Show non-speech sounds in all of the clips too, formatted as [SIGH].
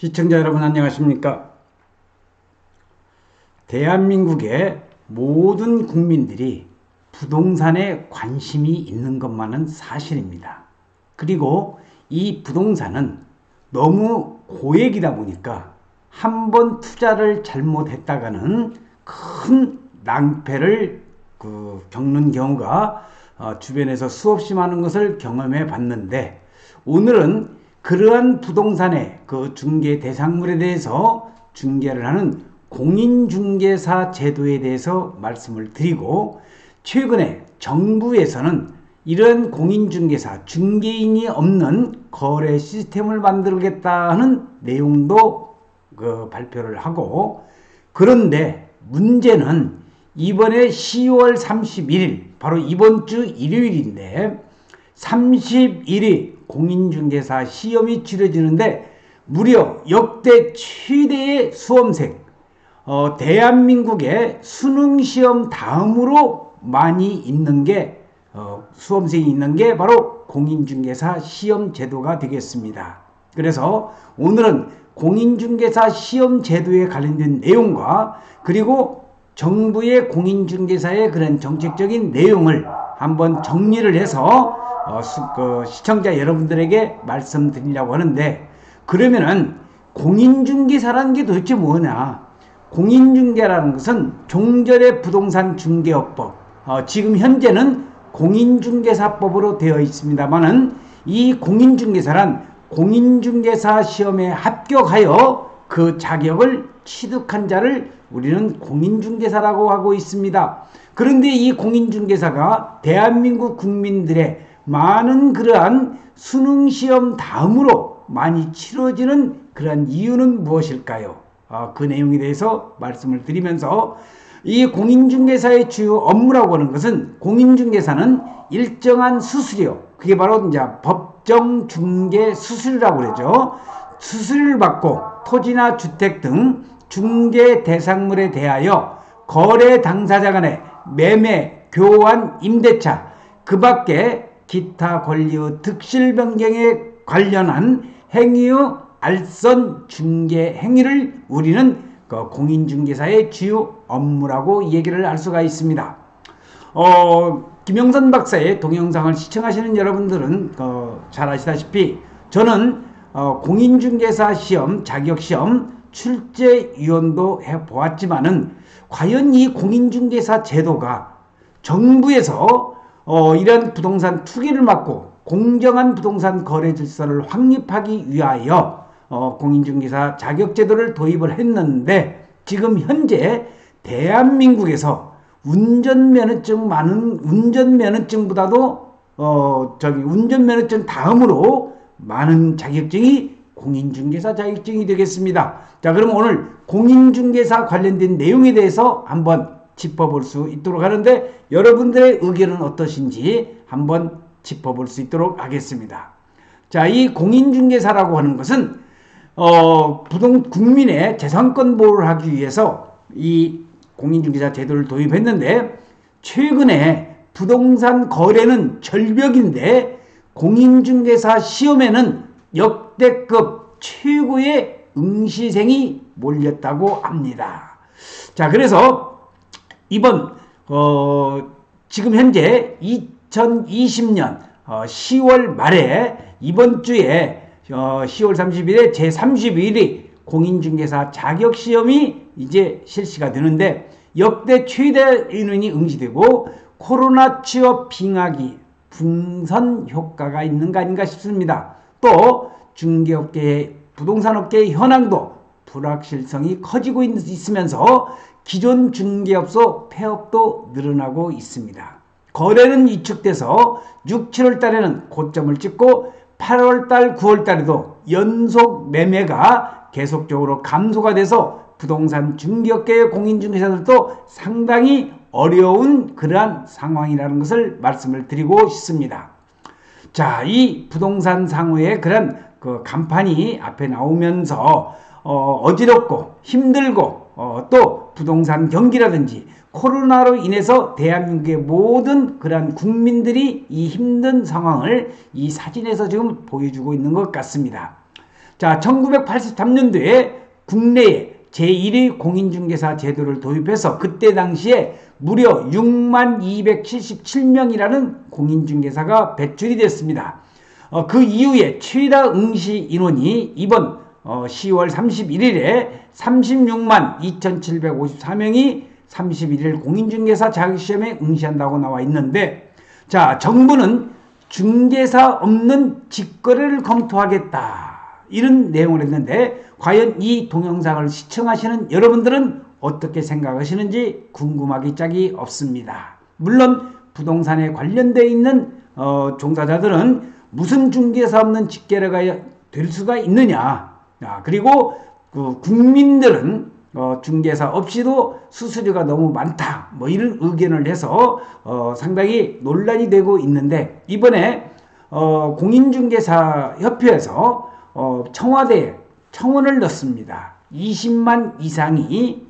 시청자 여러분 안녕하십니까? 대한민국의 모든 국민들이 부동산에 관심이 있는 것만은 사실입니다. 그리고 이 부동산은 너무 고액이다 보니까 한 번 투자를 잘못했다가는 큰 낭패를 그 겪는 경우가 어, 주변에서 수없이 많은 것을 경험해 봤는데 오늘은 그러한 부동산의 그 중개 대상물에 대해서 중개를 하는 공인중개사 제도에 대해서 말씀을 드리고 최근에 정부에서는 이런 공인중개사 중개인이 없는 거래 시스템을 만들겠다 는 내용도 그 발표를 하고 그런데 문제는 이번에 10월 31일 바로 이번 주 일요일인데 31일 공인중개사 시험이 치러지는데 무려 역대 최대의 수험생 어, 대한민국의 수능시험 다음으로 많이 있는 게 어, 수험생이 있는 게 바로 공인중개사 시험 제도가 되겠습니다. 그래서 오늘은 공인중개사 시험 제도에 관련된 내용과 그리고 정부의 공인중개사의 그런 정책적인 내용을 한번 정리를 해서 어, 수, 그 시청자 여러분들에게 말씀드리려고 하는데 그러면은 공인중개사라는 게 도대체 뭐냐? 공인중개라는 것은 종전의 부동산 중개업법 어, 지금 현재는 공인중개사법으로 되어 있습니다만은 이 공인중개사란 공인중개사 시험에 합격하여 그 자격을 취득한 자를 우리는 공인중개사라고 하고 있습니다. 그런데 이 공인중개사가 대한민국 국민들의 많은 그러한 수능시험 다음으로 많이 치러지는 그러한 이유는 무엇일까요? 어, 그 내용에 대해서 말씀을 드리면서 이 공인중개사의 주요 업무라고 하는 것은 공인중개사는 일정한 수수료, 그게 바로 이제 법정 중개 수수료라고 그러죠. 수수료를 받고 토지나 주택 등 중개 대상물에 대하여 거래 당사자 간의 매매, 교환, 임대차, 그 밖에 기타 권리의 득실 변경에 관련한 행위의 알선 중개 행위를 우리는 그 공인중개사의 주요 업무라고 얘기를 할 수가 있습니다. 어, 김영선 박사의 동영상을 시청하시는 여러분들은 어, 잘 아시다시피 저는 어, 공인중개사 시험, 자격시험 출제위원도 해보았지만은 과연 이 공인중개사 제도가 정부에서 어, 이런 부동산 투기를 막고 공정한 부동산 거래 질서를 확립하기 위하여 어, 공인중개사 자격제도를 도입을 했는데 지금 현재 대한민국에서 운전면허증 많은 운전면허증보다도 어, 저기 운전면허증 다음으로 많은 자격증이 공인중개사 자격증이 되겠습니다. 자, 그럼 오늘 공인중개사 관련된 내용에 대해서 한번 짚어볼 수 있도록 하는데 여러분들의 의견은 어떠신지 한번 짚어볼 수 있도록 하겠습니다. 자, 이 공인중개사라고 하는 것은 어, 부동 국민의 재산권 보호를 하기 위해서 이 공인중개사 제도를 도입했는데 최근에 부동산 거래는 절벽인데 공인중개사 시험에는 역대급 최고의 응시생이 몰렸다고 합니다. 자, 그래서 이번 어, 지금 현재 2020년 어, 10월 말에 이번 주에 어, 10월 30일에 제32일이 공인중개사 자격시험이 이제 실시가 되는데 역대 최대 인원이 응시되고 코로나 취업 빙하기 분선 효과가 있는 거 아닌가 싶습니다. 또 중개업계의 부동산업계의 현황도 불확실성이 커지고 있 으면서 기존 중개업소 폐업도 늘어나고 있습니다. 거래는 위축돼서 6, 7월 달에는 고점을 찍고 8월 달, 9월 달에도 연속 매매가 계속적으로 감소가 돼서 부동산 중개업계의 공인중개사들도 상당히 어려운 그러한 상황이라는 것을 말씀을 드리고 싶습니다. 자, 이 부동산 상호의 그런 그 간판이 앞에 나오면서 어, 어지럽고 힘들고 어, 또 부동산 경기라든지 코로나로 인해서 대한민국의 모든 그러한 국민들이 이 힘든 상황을 이 사진에서 지금 보여주고 있는 것 같습니다. 자, 1983년도에 국내에 제1위 공인중개사 제도를 도입해서 그때 당시에 무려 6만 277명이라는 공인중개사가 배출이 됐습니다. 어, 그 이후에 최다 응시 인원이 이번 어, 10월 31일에 36만 2,754명이 31일 공인중개사 자격시험에 응시한다고 나와 있는데 자 정부는 중개사 없는 직거래를 검토하겠다 이런 내용을 했는데 과연 이 동영상을 시청하시는 여러분들은 어떻게 생각하시는지 궁금하기 짝이 없습니다. 물론 부동산에 관련되어 있는 어, 종사자들은 무슨 중개사 없는 직거래가 될 수가 있느냐 아, 그리고 그 국민들은 어, 중개사 없이도 수수료가 너무 많다. 뭐 이런 의견을 해서 어, 상당히 논란이 되고 있는데 이번에 어, 공인중개사 협회에서 어, 청와대에 청원을 넣습니다. 20만 이상이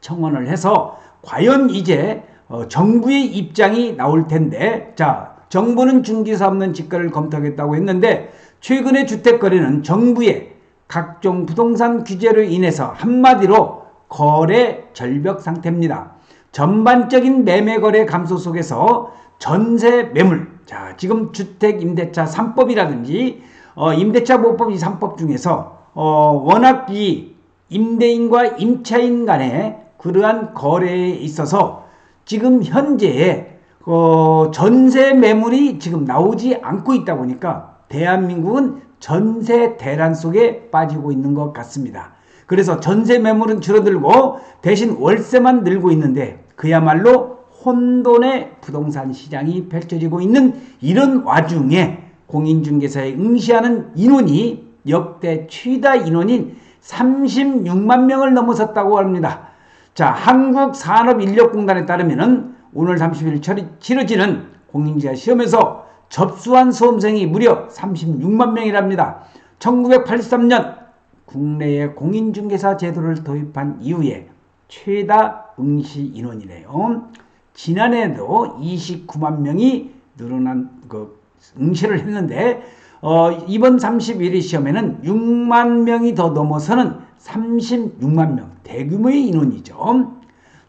청원을 해서 과연 이제 어, 정부의 입장이 나올 텐데 자 정부는 중개사 없는 직거래를 검토하겠다고 했는데 최근의 주택거래는 정부의 각종 부동산 규제로 인해서 한마디로 거래 절벽 상태입니다. 전반적인 매매 거래 감소 속에서 전세 매물, 자 지금 주택 임대차 3법이라든지 어, 임대차 보호법 이 3법 중에서 어, 워낙 이 임대인과 임차인 간의 그러한 거래에 있어서 지금 현재에 어, 전세 매물이 지금 나오지 않고 있다 보니까 대한민국은 전세 대란 속에 빠지고 있는 것 같습니다. 그래서 전세 매물은 줄어들고 대신 월세만 늘고 있는데 그야말로 혼돈의 부동산 시장이 펼쳐지고 있는 이런 와중에 공인중개사에 응시하는 인원이 역대 최다 인원인 36만 명을 넘어섰다고 합니다. 자, 한국산업인력공단에 따르면 오늘 30일 치러지는 공인중개사 시험에서 접수한 수험생이 무려 36만 명이랍니다. 1983년 국내에 공인중개사 제도를 도입한 이후에 최다 응시 인원이래요. 지난해도 29만 명이 늘어난 그 응시를 했는데 어, 이번 31일 시험에는 6만 명이 더 넘어서는 36만 명 대규모의 인원이죠.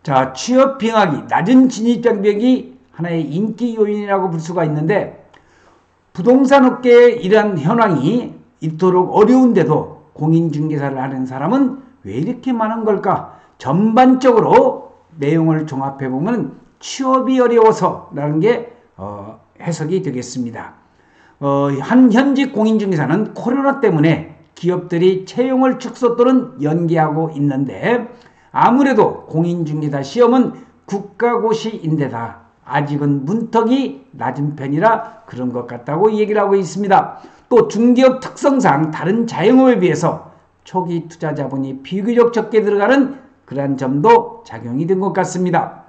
자 취업 빙하기 낮은 진입 장벽이 하나의 인기 요인이라고 볼 수가 있는데 부동산 업계의 이러한 현황이 이토록 어려운데도 공인중개사를 하는 사람은 왜 이렇게 많은 걸까? 전반적으로 내용을 종합해 보면 취업이 어려워서라는 게 어, 해석이 되겠습니다. 어, 한 현직 공인중개사는 코로나 때문에 기업들이 채용을 축소 또는 연기하고 있는데 아무래도 공인중개사 시험은 국가고시인데다 아직은 문턱이 낮은 편이라 그런 것 같다고 얘기를 하고 있습니다. 또 중기업 특성상 다른 자영업에 비해서 초기 투자 자본이 비교적 적게 들어가는 그러한 점도 작용이 된 것 같습니다.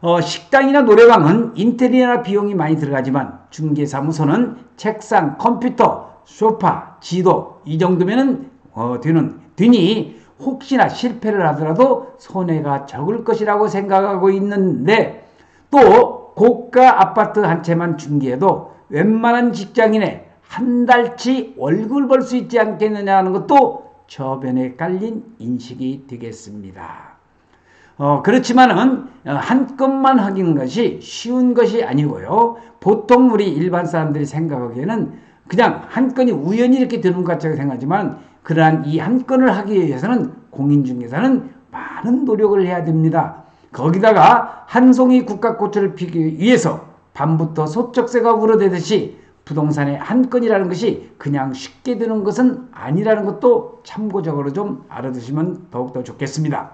어, 식당이나 노래방은 인테리어나 비용이 많이 들어가지만 중개사무소는 책상, 컴퓨터, 소파, 지도 이 정도면은 어, 되는 되니 혹시나 실패를 하더라도 손해가 적을 것이라고 생각하고 있는데 또 고가 아파트 한 채만 중개해도 웬만한 직장인의 한 달치 월급을 벌 수 있지 않겠느냐 하는 것도 저변에 깔린 인식이 되겠습니다. 어, 그렇지만은 한 건만 하기는 것이 쉬운 것이 아니고요. 보통 우리 일반 사람들이 생각하기에는 그냥 한 건이 우연히 이렇게 되는 것 같다고 생각하지만 그러한 이 한 건을 하기 위해서는 공인중개사는 많은 노력을 해야 됩니다. 거기다가 한 송이 국가꽃을 피기 위해서 밤부터 소쩍새가 울어대듯이 부동산의 한 건이라는 것이 그냥 쉽게 되는 것은 아니라는 것도 참고적으로 좀 알아두시면 더욱더 좋겠습니다.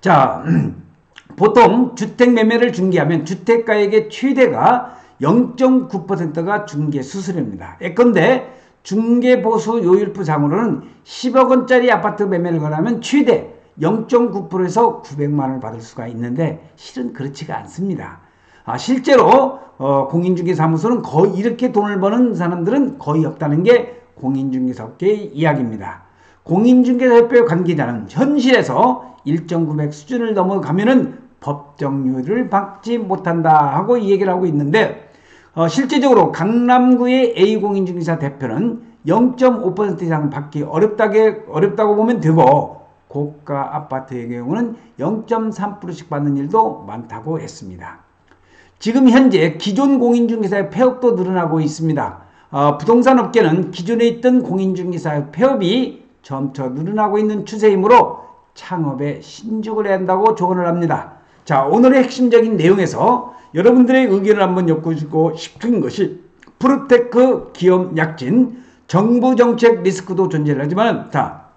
자, [CLEARS THROAT] 보통 주택 매매를 중개하면 주택가액의 최대가 0.9%가 중개 수수료입니다. 예컨대 중개보수 요율부 상으로는 10억 원짜리 아파트 매매를 거라면 최대 0.9%에서 900만 원을 받을 수가 있는데 실은 그렇지가 않습니다. 아, 실제로 어, 공인중개사무소는 거의 이렇게 돈을 버는 사람들은 거의 없다는 게 공인중개사업계의 이야기입니다. 공인중개사협회 관계자는 현실에서 일정 금액 수준을 넘어가면은 법정료를 받지 못한다 하고 이 얘기를 하고 있는데 어, 실제적으로 강남구의 A공인중개사 대표는 0.5% 이상 받기 어렵다게 어렵다고 보면 되고 고가 아파트의 경우는 0.3%씩 받는 일도 많다고 했습니다. 지금 현재 기존 공인중개사의 폐업도 늘어나고 있습니다. 어, 부동산 업계는 기존에 있던 공인중개사의 폐업이 점차 늘어나고 있는 추세이므로 창업에 신중을 해야 한다고 조언을 합니다. 자, 오늘의 핵심적인 내용에서 여러분들의 의견을 한번 엮어주고 싶은 것이 프로테크 기업 약진, 정부 정책 리스크도 존재하지만 자,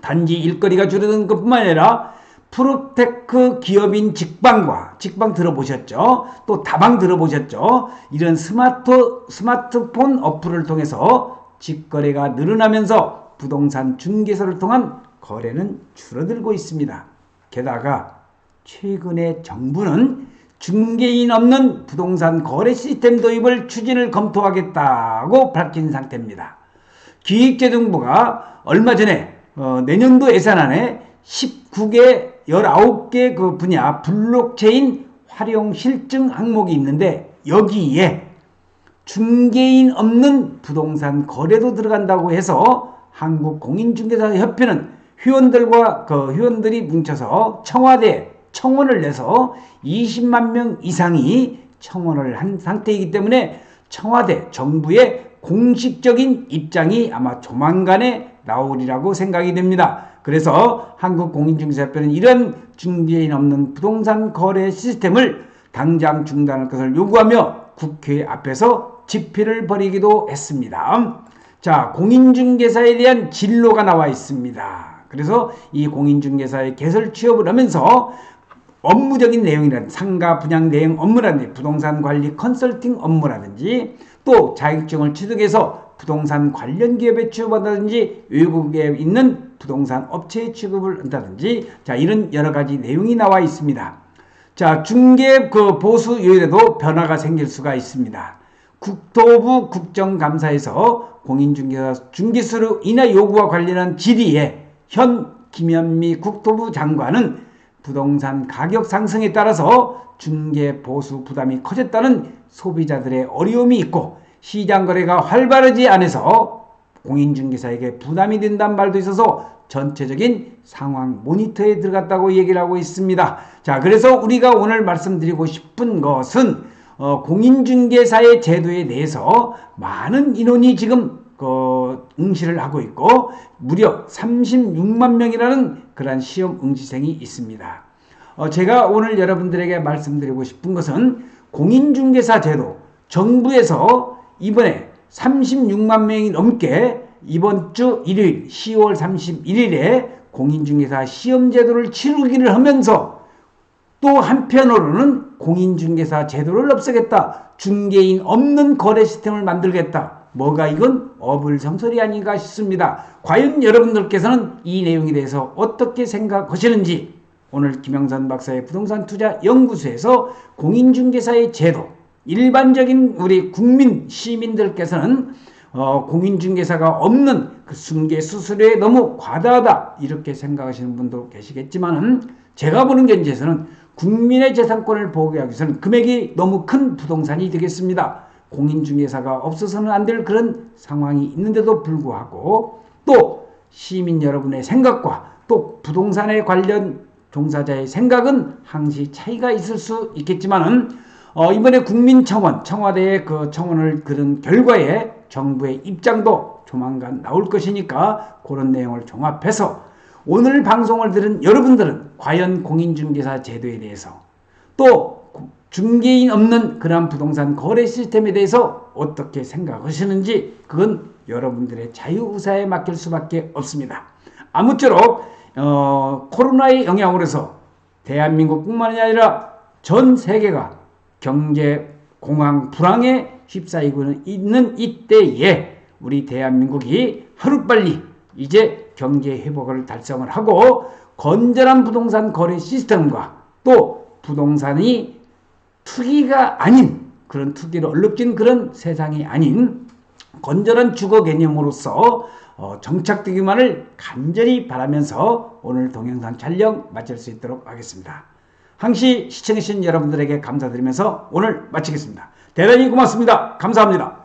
단지 일거리가 줄어드는 것뿐만 아니라 프로테크 기업인 직방과 직방 들어보셨죠? 또 다방 들어보셨죠? 이런 스마트 스마트폰 어플을 통해서 직거래가 늘어나면서 부동산 중개소를 통한 거래는 줄어들고 있습니다. 게다가 최근에 정부는 중개인 없는 부동산 거래 시스템 도입을 추진을 검토하겠다고 밝힌 상태입니다. 기획재정부가 얼마 전에 어, 내년도 예산안에 19개, 19개 그 분야 블록체인 활용 실증 항목이 있는데 여기에 중개인 없는 부동산 거래도 들어간다고 해서 한국공인중개사협회는 회원들과 그 회원들이 뭉쳐서 청와대 청원을 내서 20만 명 이상이 청원을 한 상태이기 때문에 청와대 정부의 공식적인 입장이 아마 조만간에 나오리라고 생각이 됩니다. 그래서 한국공인중개사협회는 이런 중개인 없는 부동산 거래 시스템을 당장 중단할 것을 요구하며 국회 앞에서 집회를 벌이기도 했습니다. 자, 공인중개사에 대한 진로가 나와 있습니다. 그래서 이 공인중개사의 개설 취업을 하면서 업무적인 내용이라든지 상가 분양 대행 업무라든지 부동산 관리 컨설팅 업무라든지 또 자격증을 취득해서 부동산 관련 기업에 취업한다든지 외국에 있는 부동산 업체에 취급을 한다든지 자 이런 여러 가지 내용이 나와 있습니다. 자 중개 그 보수 요일에도 변화가 생길 수가 있습니다. 국토부 국정감사에서 공인중개사 중개수로 인하 요구와 관련한 질의에 현 김현미 국토부 장관은 부동산 가격 상승에 따라서 중개 보수 부담이 커졌다는 소비자들의 어려움이 있고 시장 거래가 활발하지 않아서 공인중개사에게 부담이 된다는 말도 있어서 전체적인 상황 모니터에 들어갔다고 얘기를 하고 있습니다. 자, 그래서 우리가 오늘 말씀드리고 싶은 것은 어, 공인중개사의 제도에 대해서 많은 인원이 지금 그 응시를 하고 있고 무려 36만 명이라는 그러한 시험 응시생이 있습니다. 어, 제가 오늘 여러분들에게 말씀드리고 싶은 것은 공인중개사 제도 정부에서 이번에 36만 명이 넘게 이번 주 일요일 10월 31일에 공인중개사 시험제도를 치르기를 하면서 또 한편으로는 공인중개사 제도를 없애겠다. 중개인 없는 거래 시스템을 만들겠다. 뭐가 이건 어불성설이 아닌가 싶습니다. 과연 여러분들께서는 이 내용에 대해서 어떻게 생각하시는지 오늘 김영선 박사의 부동산 투자 연구소에서 공인중개사의 제도 일반적인 우리 국민 시민들께서는 어, 공인중개사가 없는 그 중개 수수료에 너무 과다하다 이렇게 생각하시는 분도 계시겠지만 제가 보는 견지에서는 국민의 재산권을 보호하기 위해서는 금액이 너무 큰 부동산이 되겠습니다. 공인중개사가 없어서는 안 될 그런 상황이 있는데도 불구하고 또 시민 여러분의 생각과 또 부동산에 관련 종사자의 생각은 항시 차이가 있을 수 있겠지만은 어, 이번에 국민청원 청와대의 그 청원을 그런 결과에 정부의 입장도 조만간 나올 것이니까 그런 내용을 종합해서 오늘 방송을 들은 여러분들은 과연 공인중개사 제도에 대해서 또 중개인 없는 그러한 부동산 거래 시스템에 대해서 어떻게 생각하시는지 그건 여러분들의 자유의사에 맡길 수밖에 없습니다. 아무쪼록 어, 코로나의 영향으로 해서 대한민국뿐만이 아니라 전 세계가 경제 공황 불황에 휩싸이고 있는 이때에 우리 대한민국이 하루빨리 이제 경제 회복을 달성을 하고 건전한 부동산 거래 시스템과 또 부동산이 투기가 아닌 그런 투기를 얼룩진 그런 세상이 아닌 건전한 주거 개념으로서 어, 정착되기만을 간절히 바라면서 오늘 동영상 촬영 마칠 수 있도록 하겠습니다. 항시 시청해주신 여러분들에게 감사드리면서 오늘 마치겠습니다. 대단히 고맙습니다. 감사합니다.